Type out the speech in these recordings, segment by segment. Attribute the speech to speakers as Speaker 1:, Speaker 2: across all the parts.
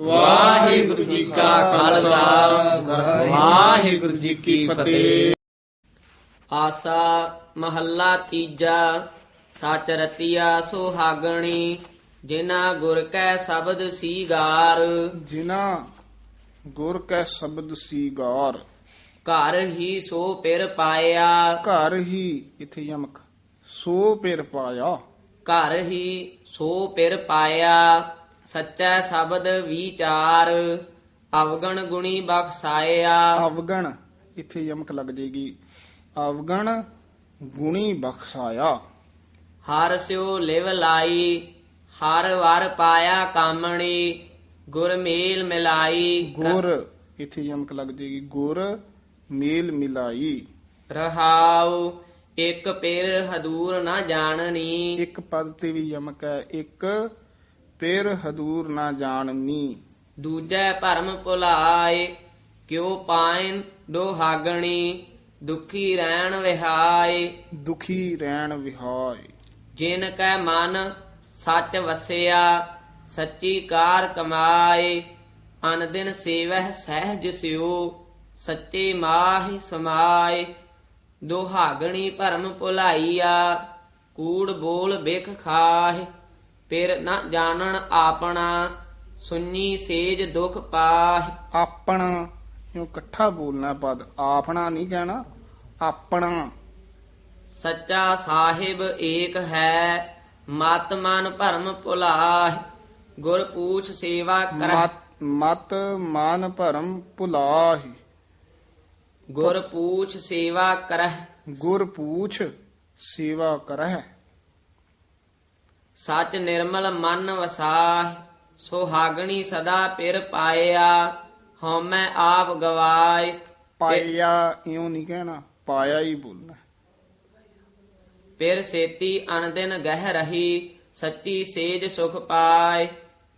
Speaker 1: ਵਾਹਿਗੁਰੂ ਜੀ ਕਾ ਖਾਲਸਾ। ਵਾਹਿਗੁਰੂ ਜੀ ਕੀ ਫਤਿਹ।
Speaker 2: ਆਸਾ ਮਹੱਲਾ ਤੀਜਾ ਸਚ ਰਤੀਆ ਸੁਹਾਗਣੀ ਜਿਨਾ ਗੁਰ ਕੈ ਸ਼ਬਦ ਸੀਗਾਰ।
Speaker 3: ਜਿਨਾ ਗੁਰ ਕੈ ਸ਼ਬਦ ਸੀਗਾਰ।
Speaker 2: ਘਰ ਹੀ ਸੋ ਪਿਰ ਪਾਇਆ।
Speaker 3: ਘਰ ਹੀ ਇਥੇ ਯਮਕ ਸੋ ਪਿਰ ਪਾਇਆ।
Speaker 2: ਘਰ ਹੀ ਸੋ ਪਿਰ ਪਾਇਆ। ਸੱਚਾ ਸ਼ਬਦ ਵਿਚਾਰ ਅਵਗਣ ਗੁਣੀ ਬਖਸਾਇਆ।
Speaker 3: ਅਵਗਣ ਇਥੇ ਯਮਕ ਲੱਗ ਜੇਗੀ। ਅਵਗਣ ਗੁਣੀ ਬਖਸ਼ਾਇਆ।
Speaker 2: ਹਰ ਸਿਓ ਲਿਵ ਲਾਈ ਹਰ ਵਾਰ ਪਾਇਆ ਕਾਮਣੀ ਗੁਰ ਮੇਲ ਮਿਲਾਈ।
Speaker 3: ਗੁਰ ਇਥੇ ਯਮਕ ਲੱਗ ਜੇਗੀ। ਗੁਰ ਮੇਲ ਮਿਲਾਈ।
Speaker 2: ਰਹਾਉ ਇੱਕ ਪੇਰ ਹਦੂਰ ਨਾ ਜਾਣਨੀ।
Speaker 3: ਇੱਕ ਪਦ ਤੇ ਵੀ ਯਮਕ ਹੈ। ਇੱਕ ਪਿਰ ਹਦੂਰ ਨਾ ਜਾਣਨੀ
Speaker 2: ਦੂਜੈ ਭਰਮ ਭੁਲਾਏ ਕਿਉ ਪਾਇਨ ਦੁਹਾਗਣੀ ਦੁਖੀ ਰਹਿਣ ਵਿਹਾਏ।
Speaker 3: ਦੁਖੀ ਰਹਿਣ ਵਿਹਾਏ।
Speaker 2: ਜਿਨ ਕੈ ਮਨ ਸੱਚ ਵਸਿਆ ਸੱਚੀ ਕਾਰ ਕਮਾਏ। ਅਨ ਦਿਨ ਸੇਵਹਿ ਸਹਿਜ ਸਿਓ ਸੱਚੇ ਮਾਹਿ ਸਮਾਏ। ਦੁਹਾਗਣੀ ਭਰਮ ਭੁਲਾਈਆ ਕੂੜ ਬੋਲ ਬਿਖ ਖਾਹਿ। ਫਿਰ ਨ ਜਾਣਨ ਆਪਣਾ ਸੁਣੀ ਸੇਜ ਦੁਖ ਪਾਹਿ।
Speaker 3: ਆਪਣਾ ਇਹਨੂੰ ਇਕੱਠਾ ਬੋਲਣਾ ਪਦ ਆਪਣਾ ਨਹੀਂ ਕਹਿਣਾ ਆਪਣਾ।
Speaker 2: ਸੱਚਾ ਸਾਹਿਬ ਏਕ ਹੈ ਮਤ ਮਨ ਭਰਮ ਭੁਲਾਹਿ। ਗੁਰ ਪੂਛ ਸੇਵਾ ਕਰਹਿ।
Speaker 3: ਮਤ ਮਤ ਮਾਨ ਭਰਮ ਭੁਲਾਹੀ।
Speaker 2: ਗੁਰ ਪੂਛ ਸੇਵਾ ਕਰਹਿ।
Speaker 3: ਗੁਰ ਪੂਛ ਸੇਵਾ ਕਰਹਿ।
Speaker 2: ਸਚ ਨਿਰਮਲ ਮਨ ਵਸਾਹਿ ਸੁਹਾਗਣੀ ਸਦਾ ਪਿਰ ਪਾਇਆ ਹਉਮੈ ਆਪ ਗਵਾਏ।
Speaker 3: ਪਾਇਆ ਇਉਂ ਨਹੀਂ ਕਹਿਣਾ ਪਾਇਆ ਹੀ ਬੋਲਣਾ।
Speaker 2: ਪਿਰ ਸੇਤੀ ਅਣਦਿਨ ਗਹਿ ਰਹੀ ਸੱਚੀ ਸੇਜ ਸੁਖ ਪਾਏ।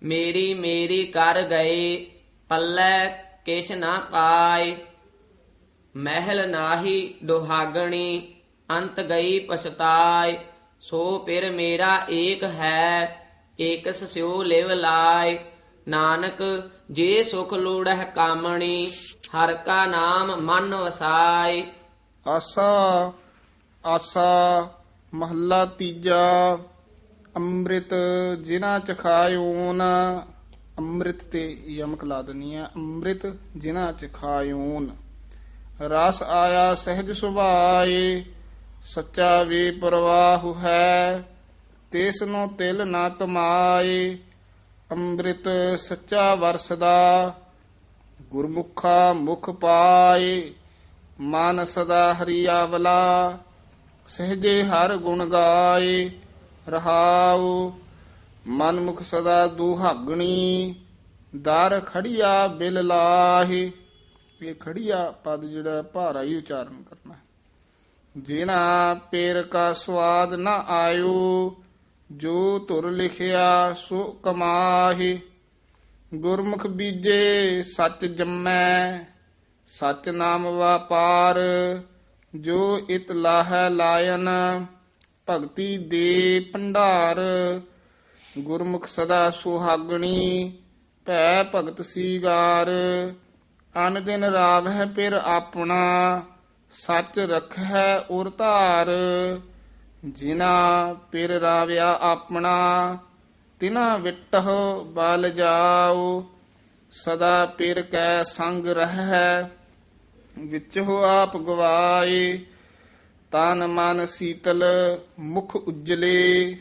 Speaker 2: ਮੇਰੀ ਮੇਰੀ ਕਰ ਗਏ ਪੱਲੇ ਕਿਛ ਨਾ ਪਾਏ। ਮਹਿਲ ਨਾਹੀ ਦੁਹਾਗਣੀ ਅੰਤ ਗਈ ਪਛਤਾਏ। ਸੋ ਪਿਰ ਮੇਰਾ ਏਕ ਹੈ, ਏਕਸ ਸਿਉ ਲਿਵ ਲਾਇ। ਨਾਨਕ, ਜੇ ਸੁਖ ਲੋੜਹਿ ਕਾਮਣੀ, ਹਰ ਕਾ ਨਾਮ ਮਨ ਵਸਾਏ
Speaker 3: ਆਸਾ ਆਸਾ, ਮਹੱਲਾ ਤੀਜਾ, ਅੰਮ੍ਰਿਤ ਜਿਨਾ ਚ ਖਾਇਓਨ, ਅੰਮ੍ਰਿਤ ਤੇ ਯਮਕ ਲਾ ਦਨੀ ਹੈ ਅੰਮ੍ਰਿਤ ਜਿਨਾ ਚ ਰਸ ਆਇਆ ਸਹਿਜ ਸੁਭਾਏ ਸੱਚਾ ਵੀ ਪ੍ਰਵਾਹ ਹੈ, ਤਿਸ ਨੂੰ ਤਿਲ ਨਾ ਤਮਾਏ ਅੰਮ੍ਰਿਤ ਸੱਚਾ ਵਰਸਦਾ, ਗੁਰਮੁਖਾ ਮੁਖ ਪਾਏ ਮਨ ਸਦਾ ਹਰੀਆਵਲਾ, ਸਹਜੇ ਹਰ ਗੁਣ ਗਾਏ ਰਹਾਉ ਮਨ ਮੁਖ ਸਦਾ ਦੁਹਾਗਣੀ, ਦਰ ਖੜੀਆ ਬਿਲ ਲਾਹੇ ਇਹ ਖੜੀਆ ਪਦ ਜਿਹੜਾ ਭਾਰਾ ਹੀ ਉਚਾਰਨ ਕਰਨਾ ਹੈ। ਜਿਨਾ ਪੇਰ ਕਾ ਸਵਾਦ ਨਾ ਆਇਓ, ਜੋ ਤੁਰ ਲਿਖਿਆ ਸੋ ਕਮਾਹੀ। ਗੁਰਮੁਖ ਬੀਜੇ ਸੱਚ ਜੰਮੈ ਸਚ ਨਾਮ ਵਾਪਾਰ। ਜੋ ਇਤ ਲਾਹੈ ਲਾਇਨ, ਭਗਤੀ ਦੇ ਭੰਡਾਰ। ਗੁਰਮੁਖ ਸਦਾ ਸੁਹਾਗਣੀ, ਭੈ ਭਗਤ ਸੀਗਾਰ। ਅਨ ਦਿਨ ਰਾਵ ਹੈ ਪਿਰ ਆਪਣਾ ਸੱਚ ਰਖੈ ਉਰ ਧਾਰ ਜਿਨਾ ਪਿਰ ਰਾਵਿਆ ਆਪਣਾ ਤਿਨਾ ਵਿਟਹੁ ਬਲ ਜਾਉ, ਸਦਾ ਪਿਰ ਕੈ ਸੰਗ ਰਹਿ ਵਿੱਚ ਹੋ ਆਪ ਗਵਾਏ, ਤਨ ਮਨ ਸੀਤਲ ਮੁਖ ਉਜਲੇ,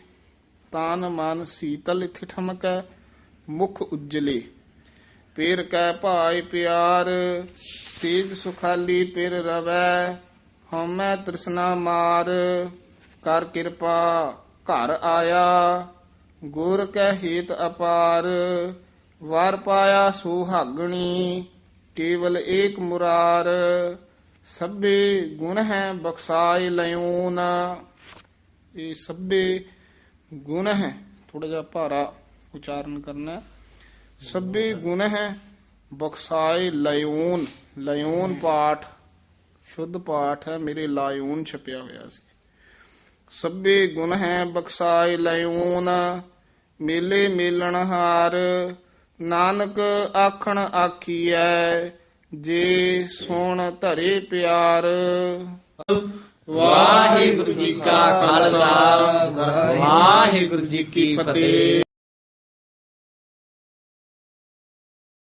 Speaker 3: ਤਨ ਮਨ ਸੀਤਲ ਇਥੇ ਠਮਕ, ਮੁਖ ਉਜਲੇ, ਪੇਰ ਕੈ ਭਾਈ ਪਿਆਰ ਤੇਜ ਸੁਖਾਲੀ ਪਿਰ ਰਵੈ, ਹਉਮੈ ਤ੍ਰਿਸ਼ਨਾ ਮਾਰ, ਕਰ ਕਿਰਪਾ ਘਰ ਆਇਆ, ਗੁਰ ਕੈ ਹੇਤ ਅਪਾਰ, ਵਾਰ ਪਾਇਆ ਸੁਹਾਗਣੀ, ਕੇਵਲ ਏਕ ਮੁਰਾਰ, ਸਭੇ ਗੁਣ ਹੈ ਬਖਸਾਇ ਲਿਓਨ ਇਹ ਸਭੇ ਗੁਣ ਹੈ ਥੋੜਾ ਜਿਹਾ ਭਾਰਾ ਉਚਾਰਨ ਕਰਨਾ ਸਭੇ ਗੁਣ ਹੈ ਬਖਸਾਇ ਲਿਓਨ ਲਿਓਨ ਪਾਠ, ਸ਼ੁੱਧ ਪਾਠ ਹੈ, ਮੇਰੇ ਲਾਇਓਨ ਛਪਿਆ ਹੋਇਆ ਸੀ। ਸਭੇ ਗੁਣ ਹੈ ਬਖਸਾਇ ਲਿਓਨ ਮੇਲੇ ਮੇਲਣ ਹਾਰ, ਨਾਨਕ ਆਖਣ ਆਖੀਐ, ਜੇ ਸੁਣ ਧਰੇ ਪਿਆਰ।
Speaker 1: ਵਾਹਿਗੁਰੂ ਜੀ ਕਾ ਖਾਲਸਾ, ਵਾਹਿਗੁਰੂ ਜੀ ਕੀ ਫਤਿਹ।